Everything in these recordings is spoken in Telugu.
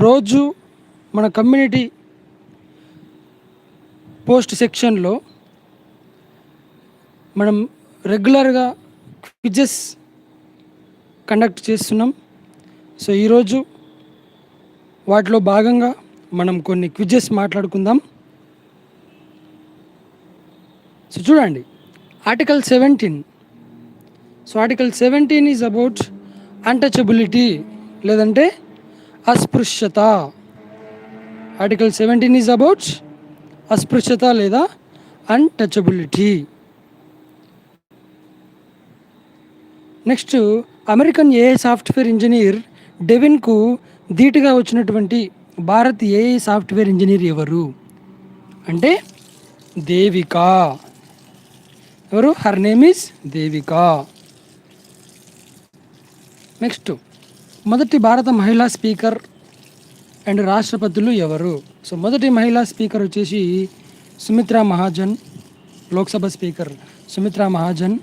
రోజు మన కమ్యూనిటీ పోస్ట్ సెక్షన్లో మనం రెగ్యులర్గా క్విజెస్ కండక్ట్ చేస్తున్నాం. సో ఈరోజు వాటిలో భాగంగా మనం కొన్ని క్విజెస్ మాట్లాడుకుందాం. సో చూడండి article seventeen so article seventeen is about untouchability లేదంటే అస్పృశ్యత. ఆర్టికల్ సెవెంటీన్ ఈజ్ అబౌట్ అస్పృశ్యత లేదా untouchability next American AI software engineer డెవిన్కు ధీటుగా వచ్చినటువంటి భారత్ ఏఐ సాఫ్ట్వేర్ ఇంజనీర్ ఎవరు? అంటే దేవిక. ఎవరు? Her name is Devika. Next మొదటి భారత మహిళా స్పీకర్ అండ్ రాష్ట్రపతులు ఎవరు? సో మొదటి మహిళా స్పీకర్ వచ్చేసి సుమిత్రా మహాజన్ లోక్సభ స్పీకర్ సుమిత్రా మహాజన్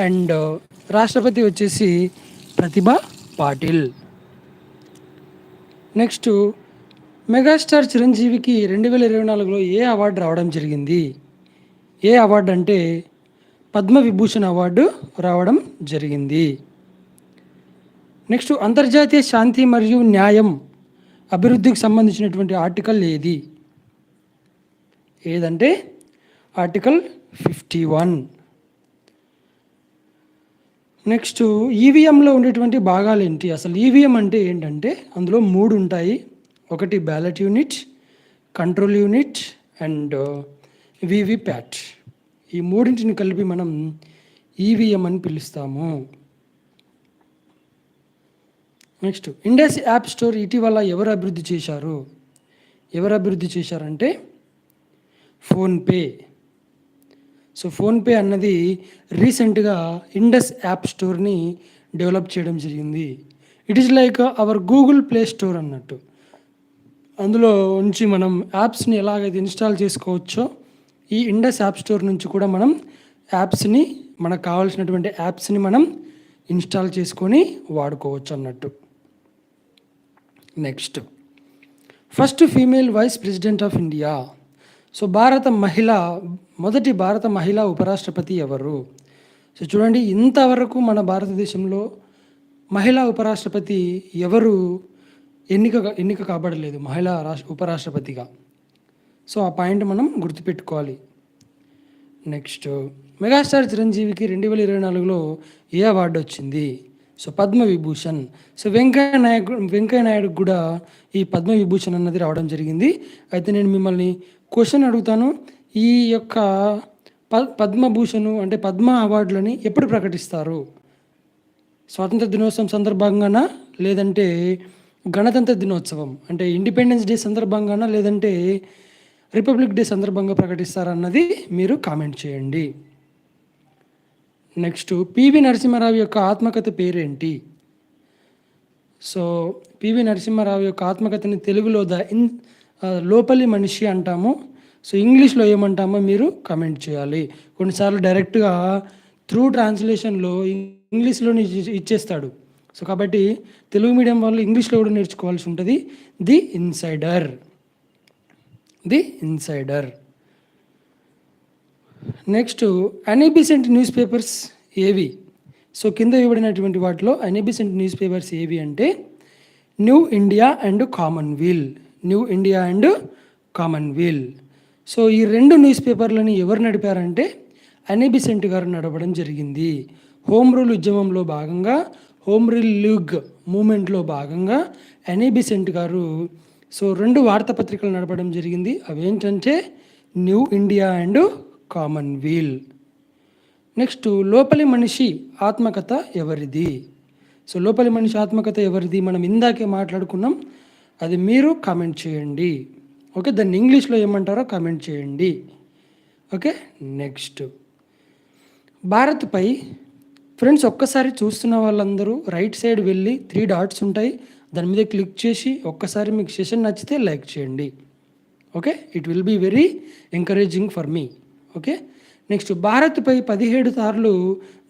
అండ్ రాష్ట్రపతి వచ్చేసి ప్రతిభ పాటిల్. నెక్స్ట్ మెగాస్టార్ చిరంజీవికి రెండు వేల ఇరవై నాలుగులో ఏ అవార్డు రావడం జరిగింది? ఏ అవార్డు అంటే పద్మవిభూషణ్ అవార్డు రావడం జరిగింది. నెక్స్ట్ అంతర్జాతీయ శాంతి మరియు న్యాయం అభివృద్ధికి సంబంధించినటువంటి ఆర్టికల్ ఏది? ఏదంటే ఆర్టికల్ ఫిఫ్టీ వన్. నెక్స్ట్ ఈవీఎంలో ఉండేటువంటి భాగాలు ఏంటి? అసలు ఈవీఎం అంటే ఏంటంటే అందులో మూడు ఉంటాయి. ఒకటి ballot unit control unit and VVPAT ఈ మూడింటిని కలిపి మనం ఈవీఎం అని పిలుస్తాము. నెక్స్ట్ ఇండస్ యాప్ స్టోర్ ఇటీవల ఎవరు అభివృద్ధి చేశారు? ఎవరు అభివృద్ధి చేశారంటే ఫోన్పే. సో ఫోన్పే అన్నది రీసెంట్గా ఇండస్ యాప్ స్టోర్ని డెవలప్ చేయడం జరిగింది. It is like our Google Play store అన్నట్టు. అందులో నుంచి మనం యాప్స్ని ఎలాగైతే ఇన్స్టాల్ చేసుకోవచ్చో ఈ ఇండస్ యాప్ స్టోర్ నుంచి కూడా మనం యాప్స్ని మనకు కావాల్సినటువంటి యాప్స్ని మనం ఇన్స్టాల్ చేసుకొని వాడుకోవచ్చు అన్నట్టు. Next first female vice president of India so భారత మహిళ మొదటి భారత మహిళా ఉపరాష్ట్రపతి ఎవరు? సో చూడండి ఇంతవరకు మన భారతదేశంలో మహిళా ఉపరాష్ట్రపతి ఎవరు? ఎన్నిక ఎన్నిక కాబడలేదు మహిళా రాష్ట్ర ఉపరాష్ట్రపతిగా. సో ఆ పాయింట్ మనం గుర్తుపెట్టుకోవాలి. నెక్స్ట్ మెగాస్టార్ చిరంజీవికి రెండు వేల ఇరవై నాలుగులో ఏ అవార్డు వచ్చింది? సో పద్మ విభూషణ్ సో వెంకయ్య నాయకు వెంకయ్య నాయుడు కూడా ఈ పద్మ విభూషణ్ అన్నది రావడం జరిగింది. అయితే నేను మిమ్మల్ని క్వశ్చన్ అడుగుతాను. ఈ యొక్క ప పద్మభూషణ్ అంటే పద్మ అవార్డులని ఎప్పుడు ప్రకటిస్తారు? స్వాతంత్ర దినోత్సవం సందర్భంగానా? లేదంటే గణతంత్ర దినోత్సవం అంటే ఇండిపెండెన్స్ డే సందర్భంగానా? లేదంటే రిపబ్లిక్ డే సందర్భంగా ప్రకటిస్తారన్నది మీరు కామెంట్ చేయండి. నెక్స్ట్ పివి నరసింహారావు యొక్క ఆత్మకథ పేరేంటి? సో పివి నరసింహారావు యొక్క ఆత్మకథని తెలుగులో ద ఇన్ లోపలి మనిషి అంటాము. సో ఇంగ్లీష్లో ఏమంటామో మీరు కమెంట్ చేయాలి. కొన్నిసార్లు డైరెక్ట్గా త్రూ ట్రాన్స్లేషన్లో ఇంగ్లీష్లోనే ఇచ్చేస్తాడు. సో కాబట్టి తెలుగు మీడియం వాళ్ళు ఇంగ్లీష్లో కూడా నేర్చుకోవాల్సి ఉంటుంది. The insider. The insider. Next Annie Besant news papers ఏవి సో కింద ఇవ్వబడినటువంటి వాటిలో అనిబిసెంట్ న్యూస్ పేపర్స్ ఏవి అంటే new India and commonweal new India and commonweal so ఈ రెండు న్యూస్ పేపర్లని ఎవరు నడిపారంటే అనిబిసెంట్ గారు నడపడం జరిగింది. హోమ్ రూల్ ఉద్యమంలో భాగంగా హోమ్ రూల్ లీగ్ మూమెంట్లో భాగంగా అనిబిసెంట్ గారు సో రెండు వార్తాపత్రికలు నడపడం జరిగింది. అవేంటంటే new India and commonweal next లోపలి మనిషి ఆత్మకథ ఎవరిది? సో లోపలి మనిషి ఆత్మకథ ఎవరిది? మనం ఇందాకే మాట్లాడుకున్నాం. అది మీరు కామెంట్ చేయండి. ఓకే దాన్ని ఇంగ్లీష్లో ఏమంటారో కామెంట్ చేయండి. ఓకే నెక్స్ట్ భారత్పై ఫ్రెండ్స్ ఒక్కసారి చూస్తున్న వాళ్ళందరూ రైట్ సైడ్ వెళ్ళి త్రీ డాట్స్ ఉంటాయి. దాని మీద క్లిక్ చేసి ఒక్కసారి మీకు సెషన్ నచ్చితే లైక్ చేయండి. Okay it will be very encouraging for me okay? Next భారత్పై పదిహేడు సార్లు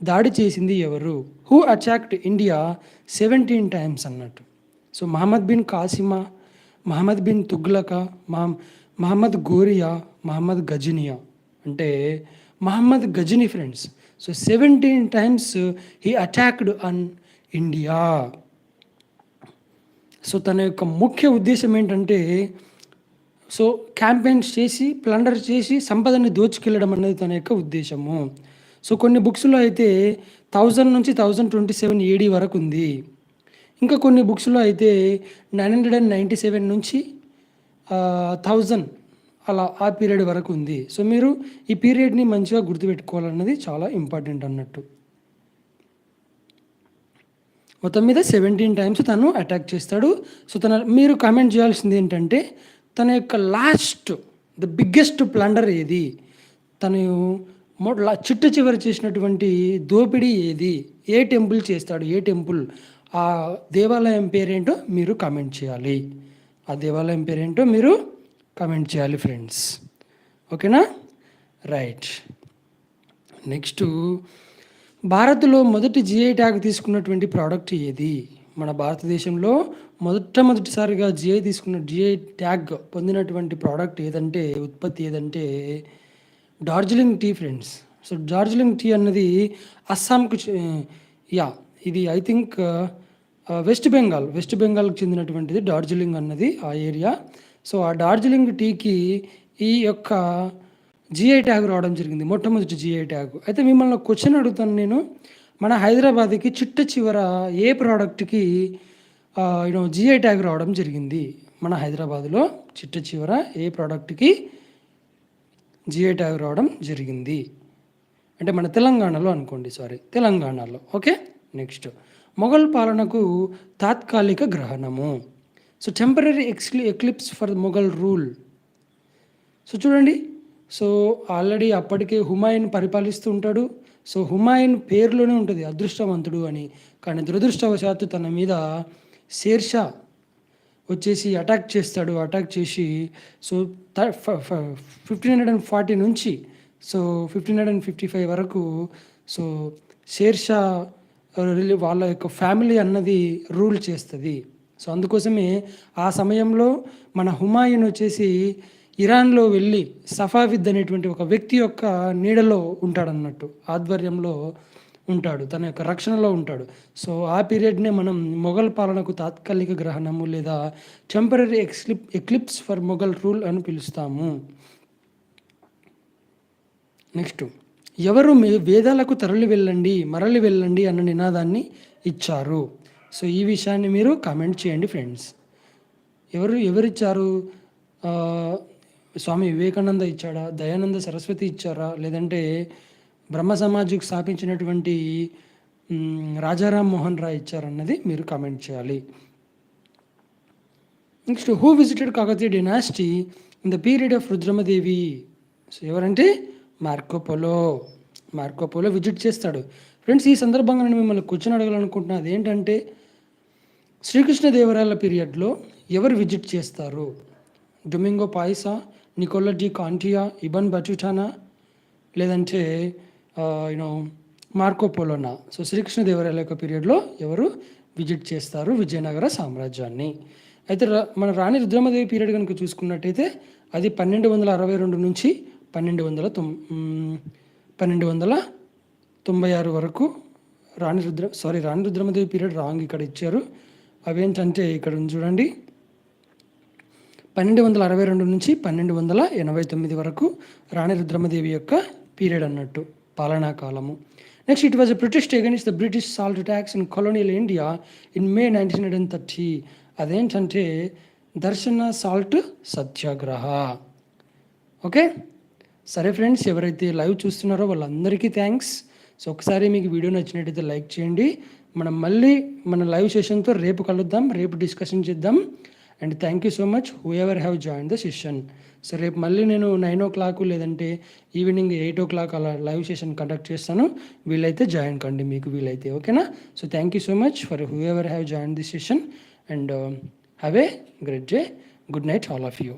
దాడి చేసింది ఎవరు? Who attacked India seventeen times అన్నట్టు. సో మహమ్మద్ బిన్ కాసిమా మహమ్మద్ బిన్ తుగ్లక మహమ్మద్ గోరియా మహమ్మద్ గజనియా అంటే Muhammad Ghazni friends so seventeen times he attacked on India so తన యొక్క ముఖ్య ఉద్దేశం ఏంటంటే సో క్యాంపెయిన్స్ చేసి ప్లండర్ చేసి సంపదని దోచుకెళ్ళడం అనేది తన యొక్క ఉద్దేశము. సో కొన్ని బుక్స్లో అయితే థౌజండ్ నుంచి థౌజండ్ ట్వంటీ సెవెన్ ఏడీ వరకు ఉంది. ఇంకా కొన్ని బుక్స్లో అయితే nine hundred and ninety seven నుంచి థౌజండ్ అలా ఆ పీరియడ్ వరకు ఉంది. సో మీరు ఈ పీరియడ్ని మంచిగా గుర్తుపెట్టుకోవాలన్నది చాలా ఇంపార్టెంట్ అన్నట్టు. మొత్తం మీద సెవెంటీన్ టైమ్స్ తను అటాక్ చేస్తాడు. సో తన మీరు కామెంట్ చేయాల్సింది ఏంటంటే తన యొక్క లాస్ట్ ద బిగ్గెస్ట్ ప్లండర్ ఏది? తను చిట్ట చివరి చేసినటువంటి దోపిడీ ఏది? ఏ టెంపుల్ చేస్తాడు? ఏ టెంపుల్? ఆ దేవాలయం పేరేంటో మీరు కామెంట్ చేయాలి. ఆ దేవాలయం పేరేంటో మీరు కామెంట్ చేయాలి ఫ్రెండ్స్ ఓకేనా? రైట్ నెక్స్ట్ భారత్లో మొదటి జిఐ ట్యాగ్ తీసుకున్నటువంటి ప్రోడక్ట్ ఏది? మన భారతదేశంలో మొట్టమొదటిసారిగా జిఐ తీసుకున్న జిఐ ట్యాగ్ పొందినటువంటి ప్రోడక్ట్ ఏదంటే ఉత్పత్తి ఏదంటే Darjeeling tea friends so Darjeeling tea అన్నది అస్సాంకు యా ఇది I think West Bengal West బెంగాల్కి చెందినటువంటిది డార్జిలింగ్ అన్నది ఆ ఏరియా. సో ఆ డార్జిలింగ్ టీకి ఈ యొక్క జిఐ ట్యాగ్ రావడం జరిగింది మొట్టమొదటి జిఐ ట్యాగ్ అయితే మిమ్మల్ని క్వశ్చన్ అడుగుతాను నేను. మన హైదరాబాద్కి చిట్ట చివర ఏ ప్రోడక్ట్కి యూనో జిఐ ట్యాగ్ రావడం జరిగింది. మన హైదరాబాద్లో చిట్ట చివర ఏ ప్రోడక్ట్కి జిఐ ట్యాగ్ రావడం జరిగింది. అంటే మన తెలంగాణలో అనుకోండి సారీ తెలంగాణలో ఓకే? నెక్స్ట్ మొఘల్ పాలనకు తాత్కాలిక గ్రహణము. So temporary ఎక్స్లి eclipse for Mughal rule so చూడండి సో ఆల్రెడీ అప్పటికే హుమాయూన్ పరిపాలిస్తూ ఉంటాడు. సో హుమాయూన్ పేరులోనే ఉంటుంది అదృష్టవంతుడు అని. కానీ దురదృష్టవశాత్తు తన మీద షేర్షా వచ్చేసి అటాక్ చేస్తాడు అటాక్ చేసి. So fifteen hundred and forty నుంచి so fifteen hundred and fifty five వరకు సో షేర్షా వాళ్ళ యొక్క ఫ్యామిలీ అన్నది రూల్ చేస్తుంది. సో అందుకోసమే ఆ సమయంలో మన హుమాయూన్ వచ్చేసి ఇరాన్లో వెళ్ళి సఫావిద్ అనేటువంటి ఒక వ్యక్తి యొక్క నీడలో ఉంటాడన్నట్టు ఆధ్వర్యంలో ఉంటాడు తన యొక్క రక్షణలో ఉంటాడు. సో ఆ పీరియడ్నే మనం మొఘల్ పాలనకు తాత్కాలిక గ్రహణము లేదా temporary ఎక్స్లిప్ eclipse for Mughal rule అని పిలుస్తాము. నెక్స్ట్ ఎవరు వేదాలకు తరలి వెళ్ళండి మరలి వెళ్ళండి అన్న నినాదాన్ని ఇచ్చారు. సో ఈ విషయాన్ని మీరు కామెంట్ చేయండి ఫ్రెండ్స్. ఎవరు ఎవరిచ్చారు? స్వామి వివేకానంద ఇచ్చాడా? దయానంద సరస్వతి ఇచ్చారా? లేదంటే బ్రహ్మ సమాజ్కి స్థాపించినటువంటి రాజారాం మోహన్ రాయ్ ఇచ్చారన్నది మీరు కామెంట్ చేయాలి. Next who visited Kakatiya dynasty in the period of Rudramadevi. So ఎవరంటే? Marco Polo Marco Polo visit చేస్తాడు. ఫ్రెండ్స్ ఈ సందర్భంగా నేను మిమ్మల్ని కూర్చొని అడగాలనుకుంటున్నా. అదేంటంటే శ్రీకృష్ణదేవరాయల పీరియడ్లో ఎవరు విజిట్ చేస్తారు? Domingo Paes Nicola de Conti Ibn బటుటానా లేదంటే యూనో మార్కోపోలోనా సో శ్రీకృష్ణదేవరాయల యొక్క పీరియడ్లో ఎవరు విజిట్ చేస్తారు విజయనగర సామ్రాజ్యాన్ని? అయితే మన రాణి రుద్రమదేవి పీరియడ్ కనుక చూసుకున్నట్టయితే అది పన్నెండు వందల అరవై రెండు నుంచి పన్నెండు వందల తొం పన్నెండు వందల తొంభై ఆరు వరకు రాణి రుద్ర సారీ రాణి రుద్రమదేవి పీరియడ్ రాంగ్ ఇక్కడ ఇచ్చారు. అవేంటంటే ఇక్కడ చూడండి. పన్నెండు వందల అరవై రెండు నుంచి పన్నెండు వందల ఎనభై తొమ్మిది వరకు రాణి రుద్రమదేవి యొక్క పీరియడ్ అన్నట్టు పాలనా కాలము. Next it was a British against the British salt tax in colonial India in May nineteen hundred and thirty అదేంటంటే దర్శన సాల్ట్ సత్యాగ్రహ. ఓకే సరే ఫ్రెండ్స్ ఎవరైతే లైవ్ చూస్తున్నారో వాళ్ళందరికీ థ్యాంక్స్ సో ఒకసారి మీకు వీడియో నచ్చినట్టయితే లైక్ చేయండి. మనం మళ్ళీ మన లైవ్ సెషన్తో రేపు కలుద్దాం రేపు డిస్కషన్ చేద్దాం. And thank you so much whoever have join the session so రేపు మళ్ళీ నేను నైన్ ఓ క్లాక్ లేదంటే ఈవినింగ్ ఎయిట్ ఓ క్లాక్ అలా లైవ్ సెషన్ కండక్ట్ చేస్తాను. వీలైతే జాయిన్ కండి మీకు వీలైతే ఓకేనా so thank you so much for whoever have join the session and have a great day good night all of you